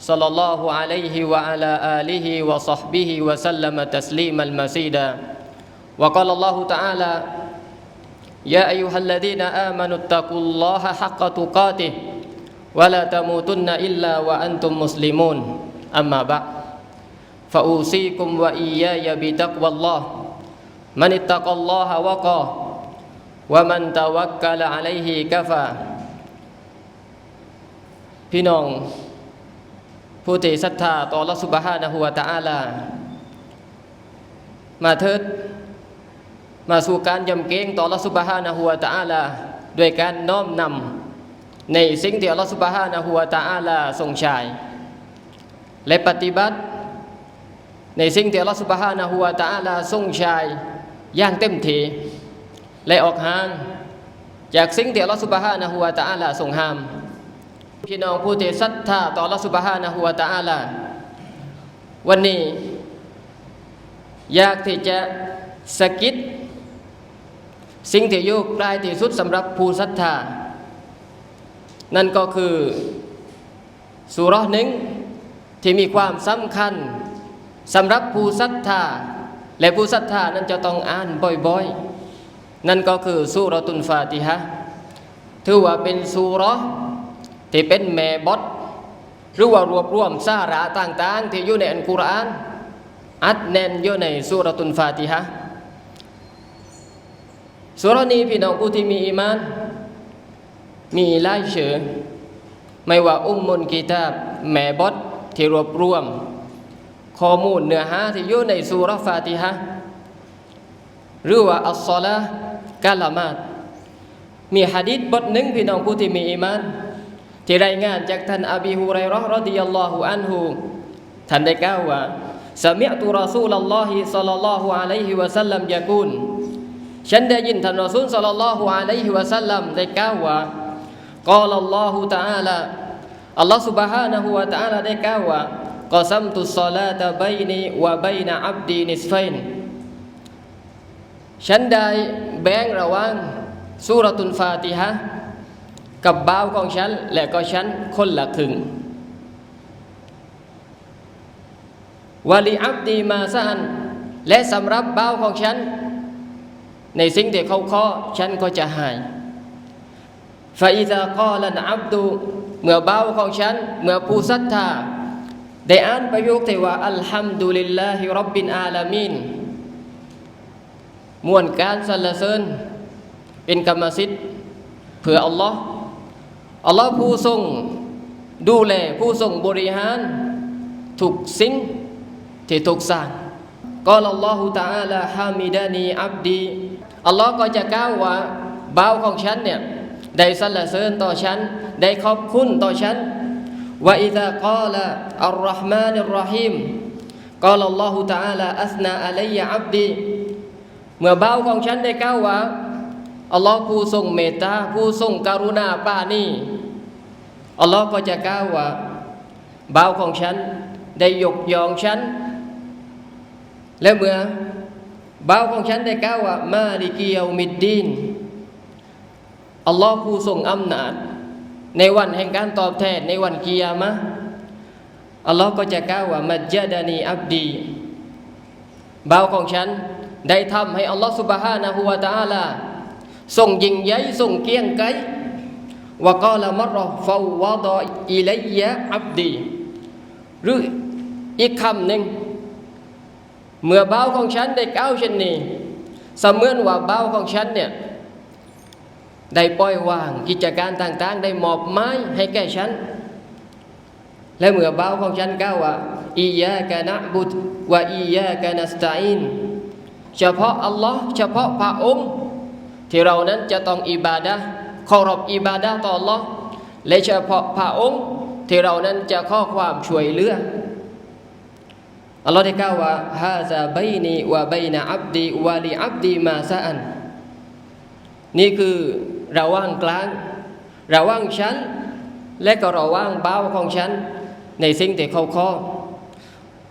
صلى الله عليه وعلى آله وصحبه وسلم تسليما مزيدا وقال الله تعالى يا أيها الذين آمنوا اتقوا الله حق تقاته ولا تموتن إلا وأنتم مسلمون أما بعد فأوصيكم وإياي بتقوى الله من اتقى الله وقاه ومن توكل عليه كفى พี่น้อง ผู้ที่ศรัทธาต่อรัสุบฮานะฮูวะตะอาลา มาเถิด มาสู่การยำเกรงต่อรัสุบฮานะฮูวะตะอาลาด้วยการน้อมนำในสิ่งที่อัลลอฮฺสุบฮานะฮูวะตะอาลาทรงใช้และปฏิบัติ ในสิ่งที่อัลลอฮฺสุบฮานะฮูวะตะอาลาทรงใช้อย่างเต็มที่และออกห่างจากสิ่งที่อัลลอฮฺสุบฮานะฮูวะตะอาลาทรงห้าม พี่น้องผู้ที่ศรัทธาต่อลลอฮฺสุบฮานะฮูวตะอาลาวันนี้ อยากที่จะสะกิดสิ่งที่อยู่ใกล้ที่สุดสำหรับผู้ศรัทธา นั่นก็คือสุราะห์หนึ่งที่มีความสำคัญสำหรับผู้ศรัทธา และผู้ศรัทธานั้นจะต้องอ่านบ่อยๆ นั่นก็คือสุราตุนฟาติฮะถือว่าเป็นสุรห์ ที่เป็นแม่บทหรือว่ารวบรวมสาระต่างๆ ที่อยู่ในอัลกุรอาน อัดแน่นอยู่ในสุรตุนฟาติฮะสุรนี้พี่น้องผู้ที่มีอีมาน มีลายชื่อไม่ว่าอุมมุนกีตาบแม่บทที่รวบรวม ข้อมูลเนื้อหาที่อยู่ในสุราะห์ฟาติฮะหรือว่าอัลซอลากาละมาดมีหะดีษบทหนึ่งพี่น้องผู้ที่มีอีมาน ที่รายงานจากท่านอบีฮุไรเราะห์รดิยัลลอฮุอันฮุท่านได้กล่าวว่าสมิอตุรอซูลัลลอฮิศ็อลลัลลอฮุอะลัยฮิวะซัลลัมยะกูลฉันได้ยินท่านรอซูลศ็อลลัลลอฮุอะลัยฮิวะซัลลัมได้กล่าวว่ากอลัลลอฮุตะอาลาอัลลอฮ์ سبحانه และ تعالى ได้กล่าวว่ากอซัมตุสศอลาตะบัยนีวะบัยนะอับดีนิสฟัยนฉันได้แบ่งระหว่างซูเราะตุนฟาติฮะห์ กับบ่าวของฉัน และก็ฉันคนละครึ่งวาลีอับดีมาซานและสำหรับบ่าวของฉัน ในสิ่งที่เขาขอฉันก็จะให้ฟาอิซากอลันอับดูเมื่อบ่าวของฉัน เมื่อผู้ศรัทธาได้อ่านประโยคที่ว่าอัลฮัมดุลิลลาฮิรับบินอาลามีนมวลการสรรเสริญเป็นกรรมสิทธิ์เพื่ออัลลอฮ์ อัลลอฮ์ผู้ทรงดูแลผู้ทรงบริหาร ทุกสิ่งที่ถูกสร้างก็อัลลอฮฺตาอาลาฮามิดานีอับดีอัลลอฮ์ก็จะกล่าวว่าบ่าวของฉันเนี่ยได้สรรเสริญต่อฉัน ได้ขอบคุณต่อฉันว่าอิซากาลอัลรห์มานิรรหีมกล่าวอัลลอฮฺตาอาลาอัสนาอะลัยอับดีเมื่อบ่าวของฉันได้กล่าวว่า อัลลอฮ์ผู้ทรงเมตตาผู้ทรงกรุณาป้านี่อัลลอฮ์ก็จะกล่าวว่าบ่าวของฉัน ได้ยกยองฉัน และเมื่อบ่าวของฉันได้กล่าวว่ามาลิกิยามิดดีนอัลลอฮ์ผู้ทรงอำนาจ ในวันแห่งการตอบแทนในวันกิยามะอัลลอฮ์ก็จะกล่าวว่ามัจจดานีอับดีบ่าวของฉัน ได้ทำให้อัลลอฮ์สุบฮานะฮูวะตะอาลา ส่งยิงใหญ่ส่งเกียงไกว่ากาละมรอฟาวะดออิลัยยะอับดีหรืออีกคำหนึ่งเมื่อบ่าวของฉันได้ก้าวเช่นนี้เสมือนว่าบ่าวของฉันเนี่ยได้ปล่อยวางกิจการต่างๆ ได้มอบไม้ให้แก่ฉัน และเมื่อบ่าวของฉันกล่าวว่าอียะกะนะบุตวะอียะกะนัสตาอินเฉพาะอัลลอฮ์เฉพาะพระองค์ ที่เรานั้นจะต้องอิบาดะเคารพอิบาดะต่อ Allah และเฉพาะพระองค์ที่เรานั้นจะข้อความช่วยเหลือ อัลลอฮ์ได้กล่าวว่าฮาซาบัยนีวะบัยนะอับดีวะลีอับดีมาซาอัน นี่คือระหว่างกลาง ระหว่างฉัน และก็ระหว่างบ่าวของฉัน ในสิ่งที่เขาขอ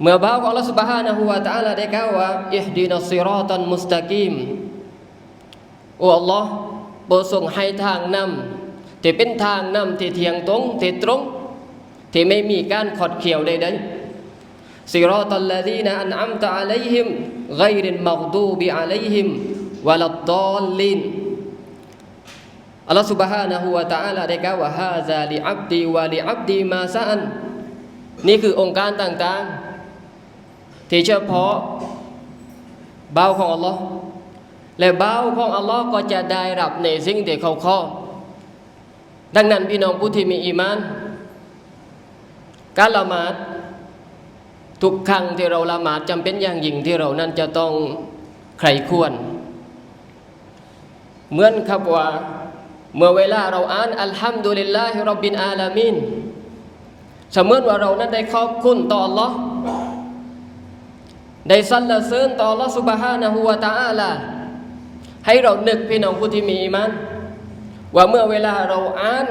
เมื่อบ่าวของอัลลอฮ์ سبحانه และ تعالى ได้กล่าวว่าอิฮดีนัสซิรอตันมุสตะกีม โอ้อัลลอฮ์โปรดทรงให้ทางนำที่เป็นทางนำที่เที่ยงตรงที่ตรง ที่ไม่มีการขดเขียวใดๆ صراط الذين أنعمت عليهم غير المغضوب عليهم ولا الضالين อัลลอฮฺ سبحانه และ تعالى ได้กล่าวว่าฮาซาลิอับดีวะลิอับดีมาซาอัน นี่คือองค์การต่างๆ ที่เฉพาะเบาของอัลลอฮ์ และเบ้าของอัลลอฮ์ก็จะได้รับในสิ่งที่เขาขอดังนั้นพี่น้องผู้ที่มีอีมาน การละหมาดทุกครั้งที่เราละหมาดจำเป็นอย่างยิ่งที่เรานั้นจะต้องใครควร เหมือนครับว่าเมื่อเวลาเราอ่านอัลฮัมดุลิลลาฮิรับบินอาลามินเสมือนว่าเรานั้นได้ขอบคุณต่อ Allah ได้สรรเสริญต่อ Allah subhanahu wa ta'ala ให้เรานึกพี่น้องผู้ที่มีมันว่าเมื่อเวลาเราอ่าน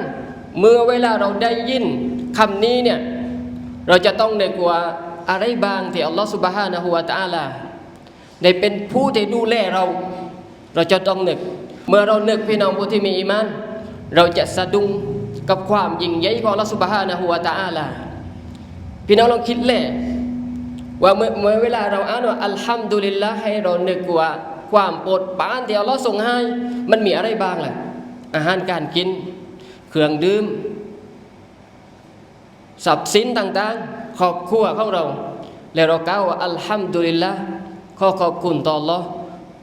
เมื่อเวลาเราได้ยินคำนี้เนี่ยเราจะต้องนึกว่าอะไรบางที่อัลลอฮฺสุบฮานะฮุวาตาลาได้เป็นผู้ที่ดูแลเรา เราจะต้องนึก เมื่อเรานึกพี่น้องผู้ที่มีอีมันเราจะสะดุ้งกับความยิ่งใหญ่ของอัลลอฮฺสุบฮานะฮุวาตาลาพี่น้องลองคิดเหละว่าเมื่อเวลาเราอ่านว่าอัลฮัมดุลิลละให้เรานึกว่า ความโปรดปานที่อัลลอฮ์ทรงให้ มันมีอะไรบ้างล่ะ อาหารการกิน เครื่องดื่มทรัพย์สินต่างๆ ครอบครัวของเรา แล้วเรากล่าวว่าอัลฮัมดุลิลละขอขอบคุณต่อ Allah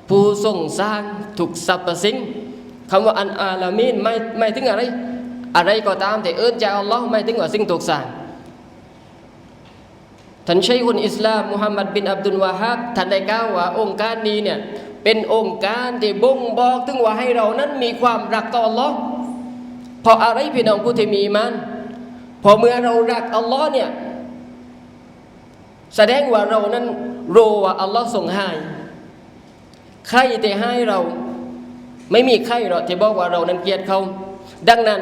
ผู้ทรงสร้างทุกสรรพสิ่งคำว่าอันอาลามีนไม่ไม่ถึงอะไร อะไรก็ตามแต่เอิ้นจอัลลอฮ์ไม่ถึงว่าสิ่งถูกสร้างท่านชัยคุนอิสลามมุฮัมมัดบินอับดุลวาฮับท่านได้กล่าวว่าองค์การนี้เนี่ย เป็นองค์การที่บ่งบอกถึงว่าให้เรานั้นมีความรักต่ออัลลอฮ์เพราะอะไรพี่น้องผู้ที่มีมัน พอเมื่อเรารักอัลลอฮ์เนี่ยแสดงว่าเรานั้นรู้ว่าอัลลอฮ์ทรงให้ใครที่ให้เราไม่มีใครหรอกที่บอกว่าเรานั้นเกลียดเขา ดังนั้น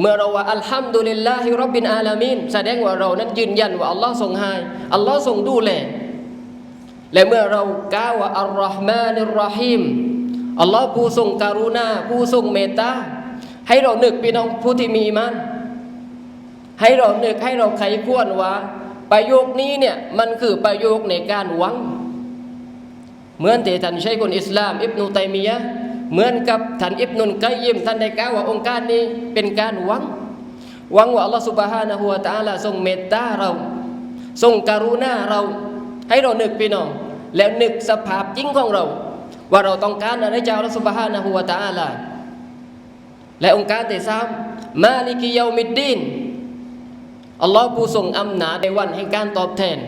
เมื่อเราว่าอัลฮัมดุลิลลาฮิรับบินอาลามีนแสดงว่าเรานั้นยืนยันว่าอัลลอฮ์ทรงให้อัลลอฮ์ทรงดูแล และเมื่อเรากล่าวว่าอัลลอฮ์มานิรรฮีมอัลลอฮ์ผู้ทรงกรุณาผู้ทรงเมตตาให้เรานึกพี่น้องผู้ที่มีมัน ให้เรานึกให้เราไขควรว่า ประโยคนี้เนี่ยมันคือประโยคในการหวัง เหมือนที่ท่านชัยคนอิสลาม อิบนุตัยมียะเหมือนกับท่านอิบนุนกัยยิมท่านได้กล่าวว่าองค์การนี้เป็นการหวังหวังว่าอัลลอฮฺสุบฮานะฮูวะตะอาลาทรงเมตตาเรา ทรงกรุณาเรา ให้เรานึกพี่น้อง แล้วนึกสภาพจริงของเรา ว่าเราต้องการอะไรจากอัลลอฮฺสุบฮานะฮูวะตาลาและองค์การที่สามมาลิกิยามิดดีนอัลลอฮ์ผู้ทรงอำนาจในวันแห่งการตอบแทน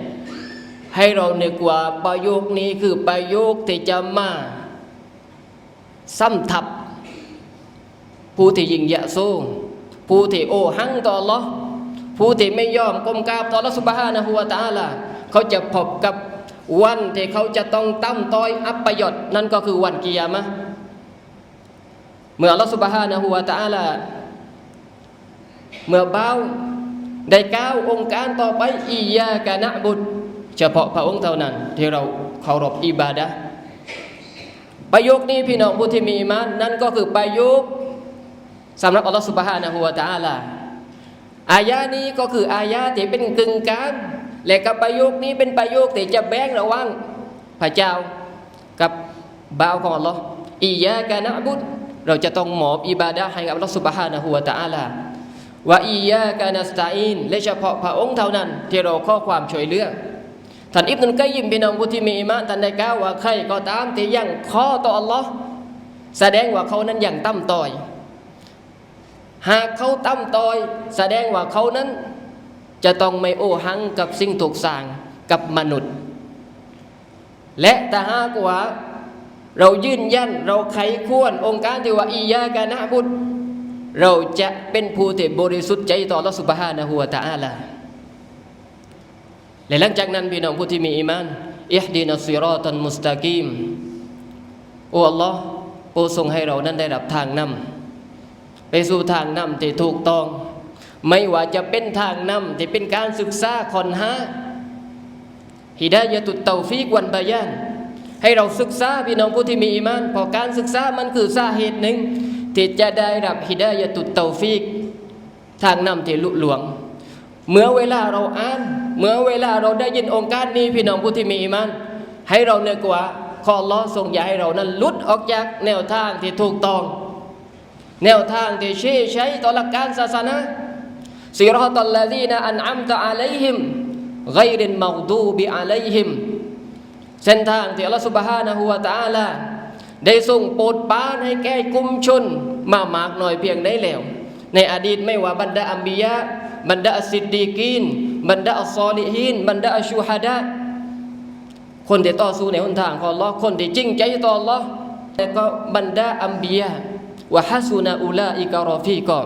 ให้เรานึกว่าประโยคนี้คือประโยคที่จะมาซ้ำทับ ผู้ที่ยิงยะโซผู้ที่โอหังต่อ Allah ผู้ที่ไม่ยอมก้มกราบต่อดสุบฮานะฮูวะตาลาเขาจะพบกับ วันที่เขาจะต้องตั้มต้อยอัปยศนั่นก็คือวันกิยามะเมื่อ Allah สุบฮานะฮูวะตะอาลาเมื่อเบาได้ก้าวองค์การต่อไปอียากะนะบุดเฉพาะพระองค์เท่านั้น ที่เราเคารพอิบาดะประโยคนี้พี่น้องผู้ที่มีอีมานนั่นก็คือประโยคสำหรับอัลลอฮฺสุบฮานะฮูวะตะอาลาอายานี้ก็คืออายาที่เป็นกึ่งกลาง และกับประโยคนี้เป็นประโยคที่จะแบ่งระหว่างพระเจ้ากับบ่าวของอัลลอฮ์อียากะนะบุดเราจะต้องมอบอิบาดะให้กับอัลลอฮฺสุบฮานะฮูวะตะอาลาว่าอียากะนัสตาอินและเฉพาะพระองค์เท่านั้นที่เราข้อความช่วยเหลือท่านอิบนุกัยยิมพี่น้องผู้ที่มีอิมานท่านได้กล่าวว่าใครก็ตามที่ยังข้อต่ออัลลอฮ์แสดงว่าเขานั้นยังตั้มต่อย หากเขาตั้มต่อย แสดงว่าเขานั้น จะต้องไม่โอหังกับสิ่งถูกสร้างกับมนุษย์ และแต่หากว่าเรายืนยันเราไขควรองค์การที่ว่าอียากานะบุตรเราจะเป็นผู้ที่บริสุทธิ์ใจต่อรัสุบฮานะฮูวตะอาลาและหลังจากนั้นพี่น้องผู้ที่มีอีมานอิฮดีนัสซิรอตันมุสตากีมโอ้อัลลอฮ์โปรทรงให้เรานั้นได้รับทางนำไปสู่ทางนำที่ถูกต้อง ไม่ว่าจะเป็นทางนำที่เป็นการศึกษาคอนหาฮิดายะตุตเตาฟีกวันบายาน ให้เราศึกษาพี่น้องผู้ที่มีอีมานเพอการศึกษามันคือสาเหตุหนึ่ง ที่จะได้รับฮิดายะตุตเตาฟีก ทางนำที่ลุหลวง เมื่อเวลาเราอ่าน เมื่อเวลาเราได้ยินองค์การนี้พี่น้องผู้ที่มีอีมาน ให้เราเนึกว่าขออัลลอทรงอย่าให้เรานั้นลุดออกจากแนวทางที่ถูกต้อง แนวทางที่ชี้ใช้ต่อหลักการศาสนา ซิรอตัลลดีนอันอัมตะอะลัยฮิมไกรินมักดูบิอะลัยฮิมเส้นทางที่อัลลอฮฺสุบฮานะฮูวะตะอาลาได้ส่งโปรดปรานให้แก่กลุ่มชน มามากหน่อยเพียงได้แล้ว ในอดีตไม่ว่าบรรดาอัมบียะบรรดาอัสซิดดีกีนบรรดาอัลซอลิฮีนบรรดาอัชชูฮัดะคนที่ต่อสู้ในหนทางของอัลลอฮ์คนที่จริงใจต่ออัลลอฮ์และก็บรรดาอัมบียะ วะฮัสุนาอุลาอิกะรอฟีกอ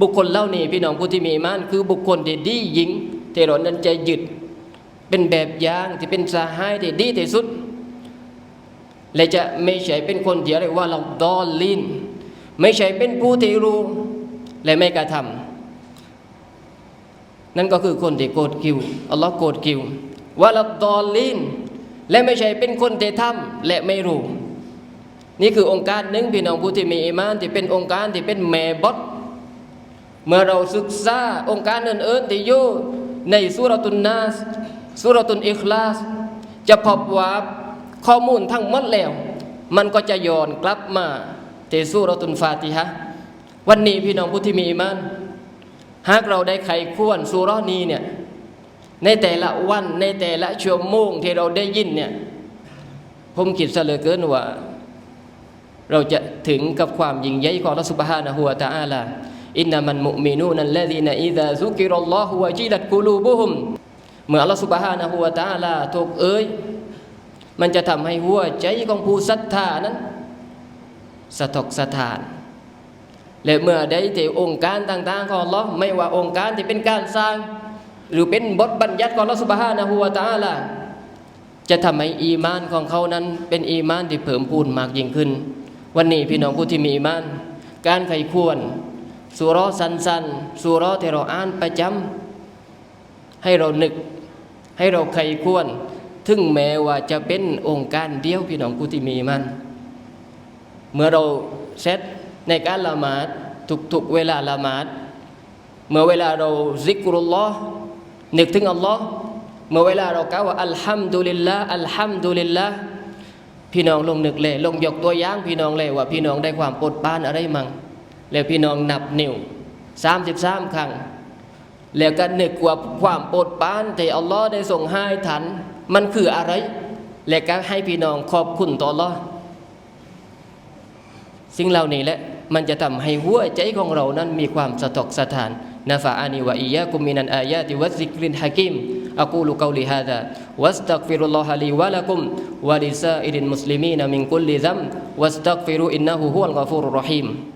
บุคคลเล่านี้พี่น้องผู้ที่มีมานคือบุคคลที่ดียิ่งที่เรานั้นใจยึดเป็นแบบอย่างที่เป็นสหายที่ดีที่สุด และจะไม่ใช่เป็นคนที่เรียกว่าเราดอลลินไม่ใช่เป็นผู้ที่รู้และไม่กระทำนั่นก็คือคนที่โกรธกิวอัลลอฮ์โกรธกิวว่าเราดอลลินและไม่ใช่เป็นคนที่ทำและไม่รู้ นี่คือองค์การหนึ่งพี่น้องผู้ที่มีอีมานที่เป็นองค์การที่เป็นแม่บดเมื่อเราศึกษาองค์การอื่นๆที่อยู่ในสุรตุนนาสสุรตุนอิคลาส จะพบว่าข้อมูลทั้งหมดแล้ว มันก็จะย้อนกลับมาเตสุรตุนฟาติฮะวันนี้พี่น้องผู้ที่มีอีมานหากเราได้ไขควรสุรนี้เนี่ยในแต่ละวันในแต่ละชั่วโมงที่เราได้ยินเนี่ยผมคิดซะเหลือเกินว่า เราจะถึงกับความยิ่งใหญ่ของอัลลอฮฺสุบฮานะฮูวะตะอาลาอินนามันมุมีนูนันและดีนอิดะซุกิรลลอฮฺวะจิลัดกูลูบุฮุมเมื่ออัลลอฮฺสุบฮานะฮูวะตะอาลาถูกเอ้ยมันจะทำให้หัวใจของผู้ศรัทธานั้นสะทกสะทาน และเมื่อได้เจอองค์การต่าง ๆ ของเราไม่ว่าองค์การที่เป็นการสร้าง หรือเป็นบทบัญญัติของเราสุบฮานะฮูวาตาละจะทำให้อีมานของเขานั้นเป็นอีมานที่เพิ่มพูนมากยิ่งขึ้น วันนี้พี่น้องผู้ที่มีมาน การไขควรสุรอสันสันสุรอที่เราอ่านประจำให้เรานึก ให้เราไขควรถึงแม้ว่าจะเป็นองค์การเดียวพี่น้องผู้ที่มีมัน เมื่อเราเซตในการละหมาดทุกๆเวลาละหมาดเมื่อเวลาเราซิกรุลลอฮ์นึกถึงอัลลอฮ์เมื่อเวลาเรากล่าวว่าอัลฮัมดุลิลละอัลฮัมดุลิลละ พี่น้องลงนึกเลยลงยกตัวอย่างพี่น้องเลยว่าพี่น้องได้ความปวดปานอะไรมั่งแล้วพี่น้องนับนิ้วสามสิบสามครั้งแล้วก็นึกว่าความปวดปานที่อัลลอฮ์ได้ส่งให้ทัน มันคืออะไร แล้วก็ให้พี่น้องขอบคุณต่ออัลลอฮ์สิ่งเหล่านี้แหละมันจะทำให้หัวใจของเรานั้นมีความสะทกสะท้านนะฟะอานีวะอียะกุมินันอายาติวัซิกรินฮะกิม أقول قولي هذا. واستغفر الله لي ولكم ولسائر المسلمين من كل ذنب. واستغفروا إنه هو الغفور الرحيم.